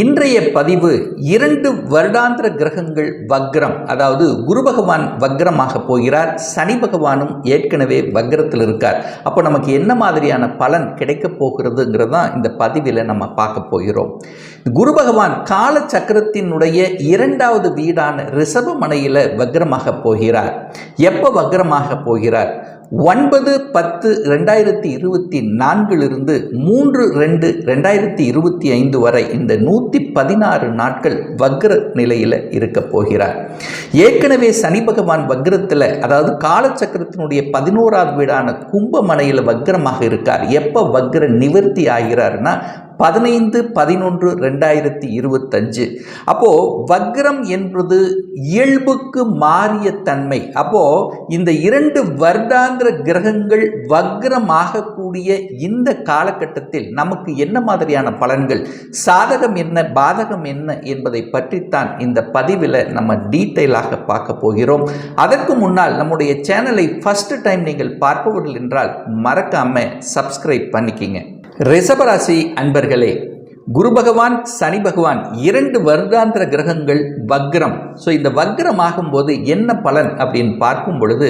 இன்றைய பதிவு இரண்டு வருடாந்திர கிரகங்கள் வக்ரம் அதாவது குரு பகவான் வக்ரமாக போகிறார் சனி பகவானும் ஏற்கனவே வக்ரத்தில் இருக்கார். அப்போ நமக்கு என்ன மாதிரியான பலன் கிடைக்கப் போகிறதுங்கிறது தான் இந்த பதிவில் நம்ம பார்க்க போகிறோம். குரு பகவான் கால சக்கரத்தினுடைய இரண்டாவது வீடான ரிஷபமனையில் வக்ரமாக போகிறார். எப்போ வக்ரமாக போகிறார்? ஒன்பது பத்து ரெண்டாயிரத்தி இருபத்தி நான்கிலிருந்து மூன்று ரெண்டு ரெண்டாயிரத்தி இருபத்தி ஐந்து வரை இந்த நூற்றி பதினாறு நாட்கள் வக்ர நிலையில் இருக்க போகிறார். ஏற்கனவே சனி பகவான் வக்ரத்தில் அதாவது காலச்சக்கரத்தினுடைய பதினோராவது வீடான கும்பமனையில் வக்ரமாக இருக்கார். எப்போ வக்ர நிவர்த்தி ஆகிறார்னா பதினைந்து பதினொன்று ரெண்டாயிரத்தி இருபத்தஞ்சு. அப்போது வக்ரம் என்பது இயல்புக்கு மாறிய தன்மை. அப்போது இந்த இரண்டு வருடாந்திர கிரகங்கள் வக்ரமாகக்கூடிய இந்த காலகட்டத்தில் நமக்கு என்ன மாதிரியான பலன்கள்? சாதகம் என்ன பாதகம் என்ன என்பதை பற்றித்தான் இந்த பதிவில் நம்ம டீட்டெயிலாக பார்க்க போகிறோம். அதற்கு முன்னால் நம்முடைய சேனலை ஃபஸ்ட்டு டைம் நீங்கள் பார்ப்பவர்கள் என்றால் மறக்காமல் சப்ஸ்கிரைப் பண்ணிக்கிங்க. ரிஷபராசி அன்பர்களே குரு பகவான் சனி பகவான் இரண்டு வருடாந்திர கிரகங்கள் வக்ரம். ஸோ இந்த வக்ரம் ஆகும்போது என்ன பலன் அப்படின்னு பார்க்கும் பொழுது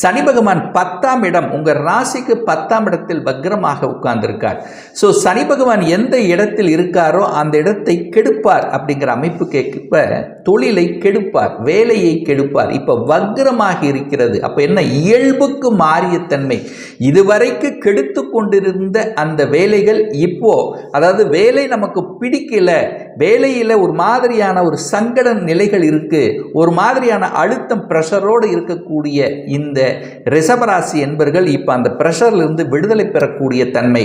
சனி பகவான் பத்தாம் இடம் உங்கள் ராசிக்கு பத்தாம் இடத்தில் வக்ரமாக உட்கார்ந்திருக்கார். ஸோ சனி பகவான் எந்த இடத்தில் இருக்காரோ அந்த இடத்தை கெடுப்பார் அப்படிங்கிற அமைப்பு கேட்ப தொழிலை கெடுப்பார் வேலையை கெடுப்பார். இப்போ வக்ரமாக இருக்கிறது. அப்போ என்ன? இயல்புக்கு மாறிய தன்மை. இதுவரைக்கு கெடுத்து கொண்டிருந்த அந்த வேலைகள் இப்போ அதாவது வேலை நமக்கு பிடிக்கல வேலையில் ஒரு மாதிரியான ஒரு சங்கட நிலைகள் இருக்குது ஒரு மாதிரியான அழுத்தம் ப்ரெஷரோடு இருக்கக்கூடிய இந்த ரிஷபராசி என்பர்கள் இப்போ அந்த ப்ரெஷர்லேருந்து விடுதலை பெறக்கூடிய தன்மை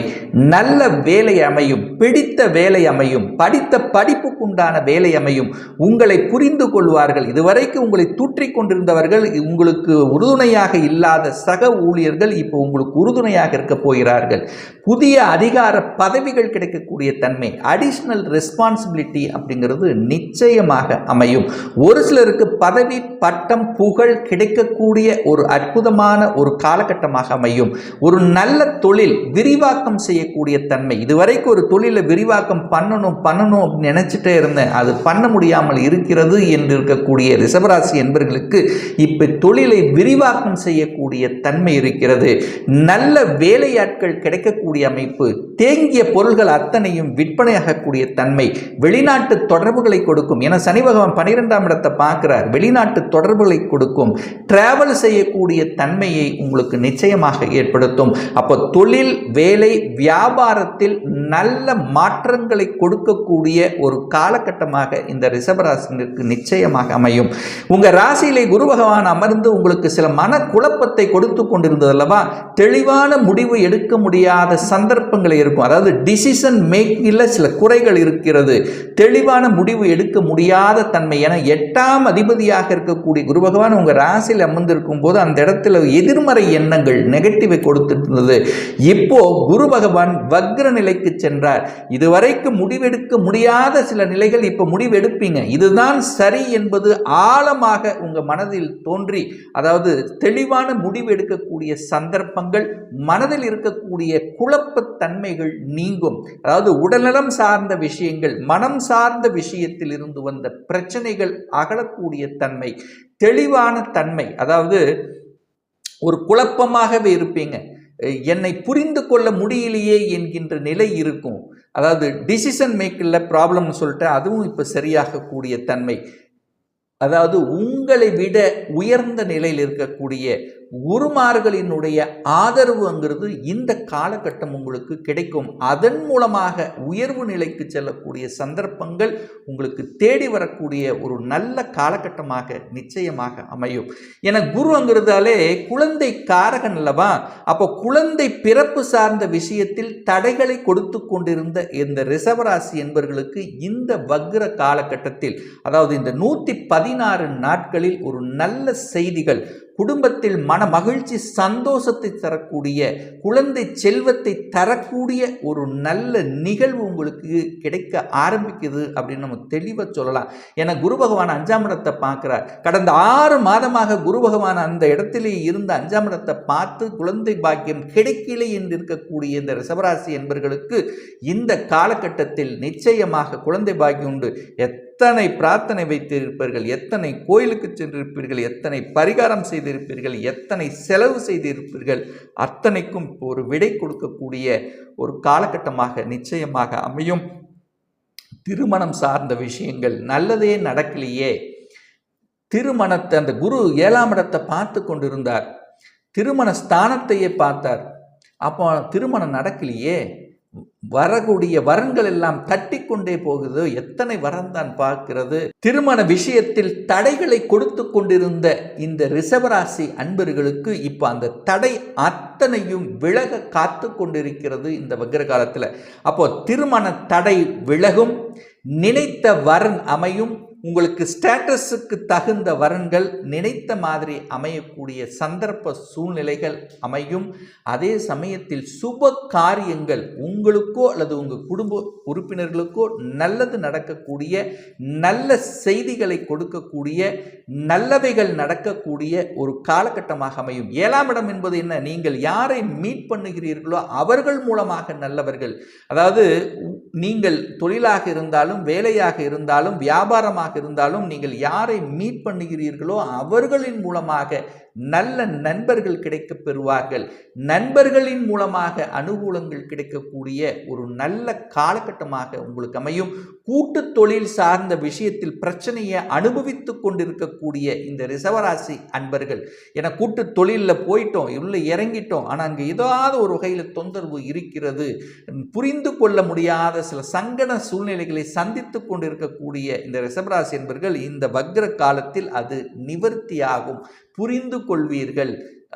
நல்ல வேலை அமையும் பிடித்த வேலை அமையும் படித்த படிப்புக்குண்டான வேலை அமையும் உங்களை புரிந்து கொள்வார்கள். இதுவரைக்கும் உங்களை தூற்றி கொண்டிருந்தவர்கள் உங்களுக்கு உறுதுணையாக இல்லாத சக ஊழியர்கள் இப்போ உங்களுக்கு உறுதுணையாக இருக்க போகிறார்கள். புதிய அதிகார பதவிகள் கிடைக்கக்கூடிய தன்மை அடிஷ்னல் ரெஸ்பான்சிபிலிட்டி அப்படிங்கிறது நிச்சயமாக அமையும். ஒரு சிலருக்கு பதவி பட்டம் புகழ் கிடைக்கக்கூடிய ஒரு அற்புதமான ஒரு காலகட்டமாக அமையும். ஒரு நல்ல தொழில் விரிவாக்கம் செய்யக்கூடிய தன்மை. இதுவரைக்கும் ஒரு தொழிலை விரிவாக்கம் பண்ணணும் பண்ணணும் அப்படின்னு நினச்சிட்டே இருந்தேன். அது பண்ண முடியாமல் இருக்கிறது என்று இருக்கக்கூடிய ரிஷபராசி என்பவர்களுக்கு இப்போ தொழிலை விரிவாக்கம் செய்யக்கூடிய தன்மை இருக்கிறது. நல்ல வேலையாட்கள் கிடைக்கக்கூடிய அமைப்பு. தேங்கிய பொருள்கள் அத்தனையும் விற்பனை விற்பனையாகக்கூடிய தன்மை வெளிநாட்டு தொடர்புகளை கொடுக்கும். என சனி பகவான் பனிரெண்டாம் இடத்தை பார்க்கிறார். வெளிநாட்டு தொடர்புகளை கொடுக்கும். டிராவல் செய்யக்கூடிய தன்மையை உங்களுக்கு நிச்சயமாக ஏற்படுத்தும். அப்போ தொழில் வேலை வியாபாரத்தில் நல்ல மாற்றங்களை கொடுக்கக்கூடிய ஒரு காலகட்டமாக இந்த ரிஷபராசினருக்கு நிச்சயமாக அமையும். உங்கள் ராசியிலே குரு பகவான் அமர்ந்து உங்களுக்கு சில மன குழப்பத்தை கொடுத்து கொண்டிருந்தது அல்லவா? தெளிவான முடிவு எடுக்க முடியாத சந்தர்ப்பங்கள் இருக்கும். அதாவது டிசிஷன் மேக்கிங்கில் சில குறைகள் இருக்கிறது. தெளிவான முடிவு எடுக்க முடியாத தன்மை. என எட்டாம் அதிபதியாக இருக்கக்கூடிய குரு பகவான் உங்கள் ராசியில் அமர்ந்திருக்கும் போது அந்த இடத்துல எதிர்மறை எண்ணங்கள் நெகட்டிவை கொடுத்துட்டு இருந்தது இப்போ குரு பகவான் வக்ர நிலைக்கு சென்றார். இதுவரைக்கும் முடிவெடுக்க முடியாத சில நிலைகள் இப்போ முடிவெடுப்பீங்க. இதுதான் சரி என்பது ஆழமாக உங்கள் மனதில் தோன்றி அதாவது தெளிவான முடிவு எடுக்கக்கூடிய சந்தர்ப்பங்கள் மனதில் இருக்கக்கூடிய குழப்பத்தன்மைகள் நீங்கும். அதாவது உடல்நலம் சார்ந்த விஷயங்கள் மனம் சார்ந்த விஷயத்தில் இருந்து வந்த பிரச்சனைகள் அகலக்கூடிய தன்மை தெளிவான தன்மை அதாவது ஒரு குழப்பமாகவே இருப்பீங்க. என்னை புரிந்து கொள்ள முடியலையே என்கின்ற நிலை இருக்கும். அதாவது டிசிஷன் மேக்கில் ப்ராப்ளம்னு சொல்லிட்டு அதுவும் இப்போ சரியாகக்கூடிய தன்மை. அதாவது உங்களை விட உயர்ந்த நிலையில் இருக்கக்கூடிய குருமார்களினுடைய ஆதரவுங்கிறது இந்த காலகட்டம் உங்களுக்கு கிடைக்கும். அதன் மூலமாக உயர்வு நிலைக்கு செல்லக்கூடிய சந்தர்ப்பங்கள் உங்களுக்கு தேடி வரக்கூடிய ஒரு நல்ல காலகட்டமாக நிச்சயமாக அமையும். என குருங்கிறதாலே குழந்தை காரகன் அல்லவா? அப்போ குழந்தை பிறப்பு சார்ந்த விஷயத்தில் தடைகளை கொடுத்து கொண்டிருந்த இந்த ரிசவராசி என்பவர்களுக்கு இந்த வக்ர காலகட்டத்தில் அதாவது இந்த நூற்றி பதினாறு நாட்களில் ஒரு நல்ல செய்திகள் குடும்பத்தில் மன மகிழ்ச்சி சந்தோஷத்தை தரக்கூடிய குழந்தை செல்வத்தை தரக்கூடிய ஒரு நல்ல நிகழ்வு உங்களுக்கு கிடைக்க ஆரம்பிக்குது அப்படின்னு நம்ம தெளிவாக சொல்லலாம். ஏன்னா குரு பகவான் அஞ்சாம் இடத்தை பார்க்குறார். கடந்த ஆறு மாதமாக குரு பகவான் அந்த இடத்திலே இருந்த அஞ்சாம் இடத்தை பார்த்து குழந்தை பாக்கியம் கிடைக்கலை என்று இருக்கக்கூடிய இந்த ரிசவராசி என்பர்களுக்கு இந்த காலகட்டத்தில் நிச்சயமாக குழந்தை பாக்கியம் உண்டு. எத்தனை பிரார்த்தனை வைத்திருப்பீர்கள்? எத்தனை கோயிலுக்கு சென்றிருப்பீர்கள்? எத்தனை பரிகாரம் செய்திருப்பீர்கள்? எத்தனை செலவு செய்திருப்பீர்கள்? அத்தனைக்கும் ஒரு விடை கொடுக்கக்கூடிய ஒரு காலகட்டமாக நிச்சயமாக அமையும். திருமணம் சார்ந்த விஷயங்கள் நல்லதே நடக்கலையே. திருமணத்தை அந்த குரு ஏழாம் இடத்தை பார்த்து கொண்டிருந்தார். திருமண ஸ்தானத்தையே பார்த்தார். அப்போ திருமணம் நடக்கலையே. வரக்கூடிய வரன்கள் எல்லாம் தட்டி கொண்டே போகுது. எத்தனை வரம் தான் பார்க்கிறது? திருமண விஷயத்தில் தடைகளை கொடுத்து கொண்டிருந்த இந்த ரிஷபராசி அன்பர்களுக்கு இப்போ அந்த தடை அத்தனையும் விலக காத்து கொண்டிருக்கிறது இந்த வக்ர காலத்தில் அப்போ திருமண தடை விலகும். நினைத்த வரன் அமையும். உங்களுக்கு ஸ்டேட்டஸுக்கு தகுந்த வரன்கள் நினைத்த மாதிரி அமையக்கூடிய சந்தர்ப்ப சூழ்நிலைகள் அமையும். அதே சமயத்தில் சுப காரியங்கள் உங்களுக்கோ அல்லது உங்கள் குடும்ப உறுப்பினர்களுக்கோ நல்லது நடக்கக்கூடிய நல்ல செய்திகளை கொடுக்கக்கூடிய நல்லவைகள் நடக்கக்கூடிய ஒரு காலகட்டமாக அமையும். ஏழாம் இடம் என்பது என்ன? நீங்கள் யாரை மீட் பண்ணுகிறீர்களோ அவர்கள் மூலமாக நல்லவர்கள். அதாவது நீங்கள் தொழிலாக இருந்தாலும் வேலையாக இருந்தாலும் வியாபாரமாக இருந்தாலும் நீங்கள் யாரை மீட் பண்ணுகிறீர்களோ அவர்களின் மூலமாக நல்ல நண்பர்கள் கிடைக்க பெறுவார்கள். நண்பர்களின் மூலமாக அனுகூலங்கள் கிடைக்கக்கூடிய ஒரு நல்ல காலகட்டமாக உங்களுக்கு அமையும். கூட்டு தொழில் சார்ந்த விஷயத்தில் பிரச்சனையை அனுபவித்து கொண்டிருக்கக்கூடிய இந்த ரிசவராசி அன்பர்கள். என கூட்டு தொழிலில் போயிட்டோம் இல்லை இறங்கிட்டோம். ஆனால் அங்கே ஏதாவது ஒரு வகையில் தொந்தரவு இருக்கிறது. புரிந்து கொள்ள முடியாத சில சங்கட சூழ்நிலைகளை சந்தித்து கொண்டிருக்கக்கூடிய இந்த ரிசவராசி என்பர்கள் இந்த வக்ர காலத்தில் அது நிவர்த்தியாகும். புரிந்து கொள்வீர்கள்.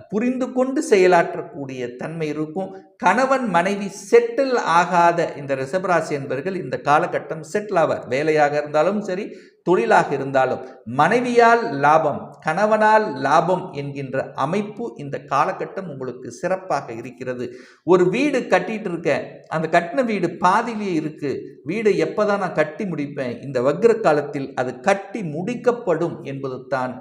புரிந்து கொண்டு செயலாற்றக்கூடிய தன்மை இருக்கும். கணவன் மனைவி செட்டில் ஆகாத இந்த ரிஷபராசி என்பர்கள் இந்த காலகட்டம் செட்டில் ஆவார். வேலையாக இருந்தாலும் சரி தொழிலாக இருந்தாலும். மனைவியால் லாபம் கணவனால் லாபம் என்கின்ற அமைப்பு இந்த காலகட்டம் உங்களுக்கு சிறப்பாக இருக்கிறது. ஒரு வீடு கட்டிட்டு இருக்க அந்த கட்டின வீடு பாதியிலேயே இருக்கு. வீடு எப்போதான் நான் கட்டி முடிப்பேன்? இந்த வக்ர காலத்தில் அது கட்டி முடிக்கப்படும் என்பது தான்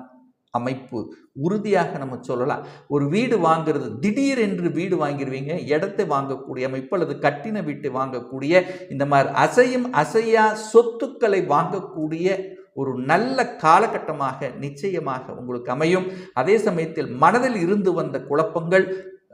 அமைப்பு. உறுதியாக நம்ம சொல்லலாம். ஒரு வீடு வாங்குறது திடீர் என்று வீடு வாங்கிடுவீங்க இடத்தை வாங்கக்கூடிய அமைப்பு அல்லது கட்டின வீட்டை வாங்கக்கூடிய இந்த மாதிரி அசையும் அசையா சொத்துக்களை வாங்கக்கூடிய ஒரு நல்ல காலகட்டமாக நிச்சயமாக உங்களுக்கு அமையும். அதே சமயத்தில் மனதில் இருந்து வந்த குழப்பங்கள்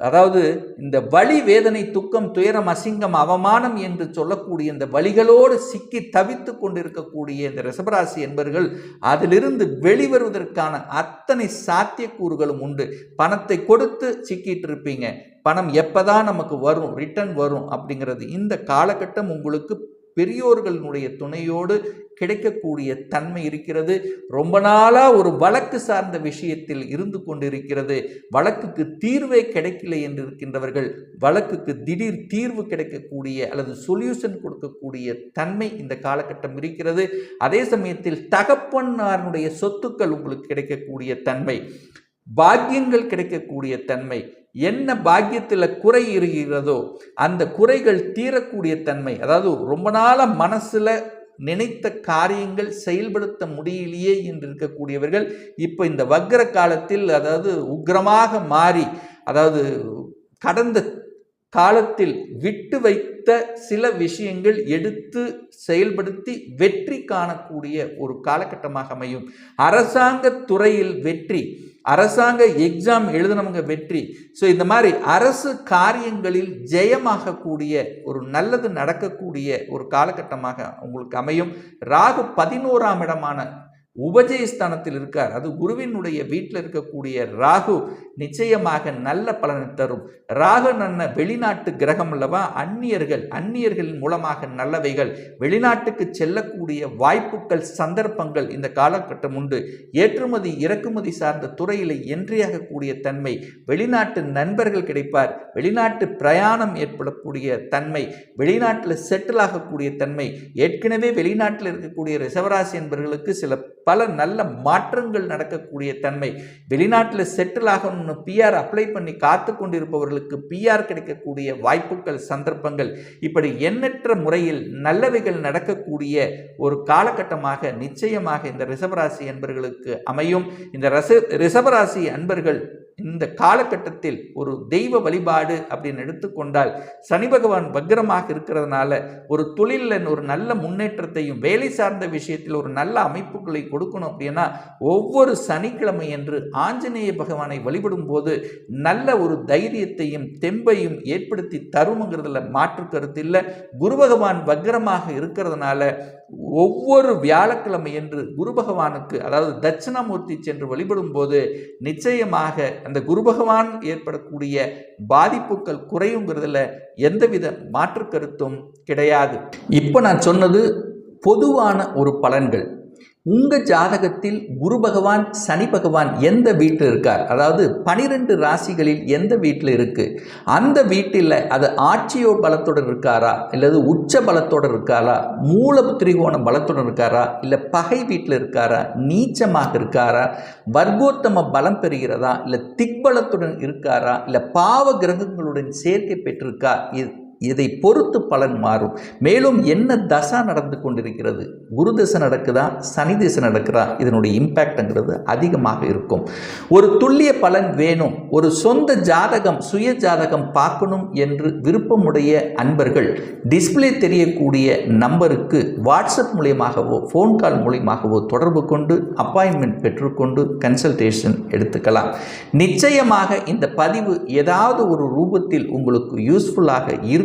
அதாவது இந்த வழி வேதனை துக்கம் துயரம் அசிங்கம் அவமானம் என்று சொல்லக்கூடிய இந்த வழிகளோடு சிக்கி தவித்து கொண்டிருக்கக்கூடிய இந்த ரிஷபராசி என்பர்கள் அதிலிருந்து வெளிவருவதற்கான அத்தனை சாத்தியக்கூறுகளும் உண்டு. பணத்தை கொடுத்து சிக்கிட்டு இருப்பீங்க. பணம் எப்பதான் நமக்கு வரும் ரிட்டர்ன் வரும் அப்படிங்கிறது. இந்த காலகட்டம் உங்களுக்கு பெரியோர்களுடைய துணையோடு கிடைக்கக்கூடிய தன்மை இருக்கிறது. ரொம்ப நாளாக ஒரு வழக்கு சார்ந்த விஷயத்தில் இருந்து கொண்டிருக்கிறது. வழக்குக்கு தீர்வே கிடைக்கல என்று இருக்கின்றவர்கள் வழக்குக்கு திடீர் தீர்வு கிடைக்கக்கூடிய அல்லது சொல்யூஷன் கொடுக்கக்கூடிய தன்மை இந்த காலகட்டம் இருக்கிறது. அதே சமயத்தில் தகப்பனாருடைய சொத்துக்கள் உங்களுக்கு கிடைக்கக்கூடிய தன்மை பாக்கியங்கள் கிடைக்கக்கூடிய தன்மை என்ன பாக்கியத்தில் குறை இருக்கிறதோ அந்த குறைகள் தீரக்கூடிய தன்மை அதாவது ரொம்ப நாளாக மனசில் நினைத்த காரியங்கள் செயல்படுத்த முடியலையே என்று இருக்கக்கூடியவர்கள் இப்போ இந்த வக்ர காலத்தில் அதாவது உக்ரமாக மாறி அதாவது கடந்த காலத்தில் விட்டு வைத்த சில விஷயங்கள் எடுத்து செயல்படுத்தி வெற்றி காணக்கூடிய ஒரு காலகட்டமாக அமையும். அரசாங்க துறையில் வெற்றி அரசாங்க எக்ஸாம் எழுதினவங்க வெற்றி. ஸோ இந்த மாதிரி அரசு காரியங்களில் ஜெயமாகக்கூடிய ஒரு நல்லது நடக்கக்கூடிய ஒரு காலகட்டமாக உங்களுக்கு அமையும். ராகு பதினோராம் இடமான உபஜயஸ்தானத்தில் இருக்கார். அது குருவினுடைய வீட்டில் இருக்கக்கூடிய ராகு நிச்சயமாக நல்ல பலனை தரும். ராகு நன்ன வெளிநாட்டு கிரகம் அல்லவா? அந்நியர்கள் அந்நியர்களின் மூலமாக நல்லவைகள். வெளிநாட்டுக்கு செல்லக்கூடிய வாய்ப்புகள் சந்தர்ப்பங்கள் இந்த காலகட்டம் உண்டு. ஏற்றுமதி இறக்குமதி சார்ந்த துறையில் என்றியாகக்கூடிய தன்மை வெளிநாட்டு நண்பர்கள் கிடைப்பார். வெளிநாட்டு பிரயாணம் ஏற்படக்கூடிய தன்மை வெளிநாட்டில் செட்டில் ஆகக்கூடிய தன்மை. ஏற்கனவே வெளிநாட்டில் இருக்கக்கூடிய ரிசவராசி என்பவர்களுக்கு சில பல நல்ல மாற்றங்கள் நடக்கக்கூடிய தன்மை. வெளிநாட்டில் செட்டில் ஆகணும்னு பிஆர் அப்ளை பண்ணி காத்து கொண்டிருப்பவர்களுக்கு பிஆர் கிடைக்கக்கூடிய வாய்ப்புகள் சந்தர்ப்பங்கள். இப்படி எண்ணற்ற முறையில் நல்லவைகள் நடக்கக்கூடிய ஒரு காலகட்டமாக நிச்சயமாக இந்த ரிஷபராசி அன்பர்களுக்கு அமையும். இந்த ரச ரிஷபராசி அன்பர்கள் இந்த காலகட்டத்தில் ஒரு தெய்வ வழிபாடு அப்படின்னு எடுத்துக்கொண்டால் சனி பகவான் வக்ரமாக இருக்கிறதுனால ஒரு தொழிலில் ஒரு நல்ல முன்னேற்றத்தையும் வேலை சார்ந்த விஷயத்தில் ஒரு நல்ல அமைப்புகளை கொடுக்கணும் அப்படின்னா ஒவ்வொரு சனிக்கிழமை என்று ஆஞ்சநேய பகவானை வழிபடும் போது நல்ல ஒரு தைரியத்தையும் தெம்பையும் ஏற்படுத்தி தருமுங்கிறதுல மாற்று கருத்து இல்லை. குரு பகவான் வக்ரமாக இருக்கிறதுனால ஒவ்வொரு வியாழக்கிழமை என்று குரு பகவானுக்கு அதாவது தட்சிணாமூர்த்தி சென்று வழிபடும் போது நிச்சயமாக அந்த குரு பகவான் ஏற்படக்கூடிய பாதிப்புகள் குறையுங்கிறதுல எந்தவித மாற்று கருத்தும் கிடையாது. இப்போ நான் சொன்னது பொதுவான ஒரு பலன்கள். உங்கள் ஜாதகத்தில் குரு பகவான் சனி பகவான் எந்த வீட்டில் இருக்கார்? அதாவது பனிரெண்டு ராசிகளில் எந்த வீட்டில் இருக்குது அந்த வீட்டில் அது ஆட்சியோ பலத்துடன் இருக்காரா? இல்லது உச்ச பலத்தோடு இருக்காரா? மூல திரிகோண பலத்துடன் இருக்காரா? இல்லை பகை வீட்டில் இருக்காரா? நீச்சமாக இருக்காரா? வர்க்கோத்தம பலம் பெறுகிறதா? இல்லை திக்பலத்துடன் இருக்காரா? இல்லை பாவ கிரகங்களுடன் சேர்க்கை பெற்றிருக்கா? இது இதை பொறுத்து பலன் மாறும். மேலும் என்ன தசா நடந்து கொண்டிருக்கிறது? குரு தசை நடக்குதா? சனி திசை நடக்குதா இதனுடைய இம்பேக்ட்ங்கிறது அதிகமாக இருக்கும். ஒரு துல்லிய பலன் வேணும். ஒரு சொந்த ஜாதகம் சுய ஜாதகம் பார்க்கணும் என்று விருப்பமுடைய அன்பர்கள் டிஸ்பிளே தெரியக்கூடிய நம்பருக்கு வாட்ஸ்அப் மூலியமாகவோ ஃபோன் கால் மூலியமாகவோ தொடர்பு கொண்டு அப்பாயின்மெண்ட் பெற்றுக்கொண்டு கன்சல்டேஷன் எடுத்துக்கலாம். நிச்சயமாக இந்த பதிவு ஏதாவது ஒரு ரூபத்தில் உங்களுக்கு யூஸ்ஃபுல்லாக இருக்கும்.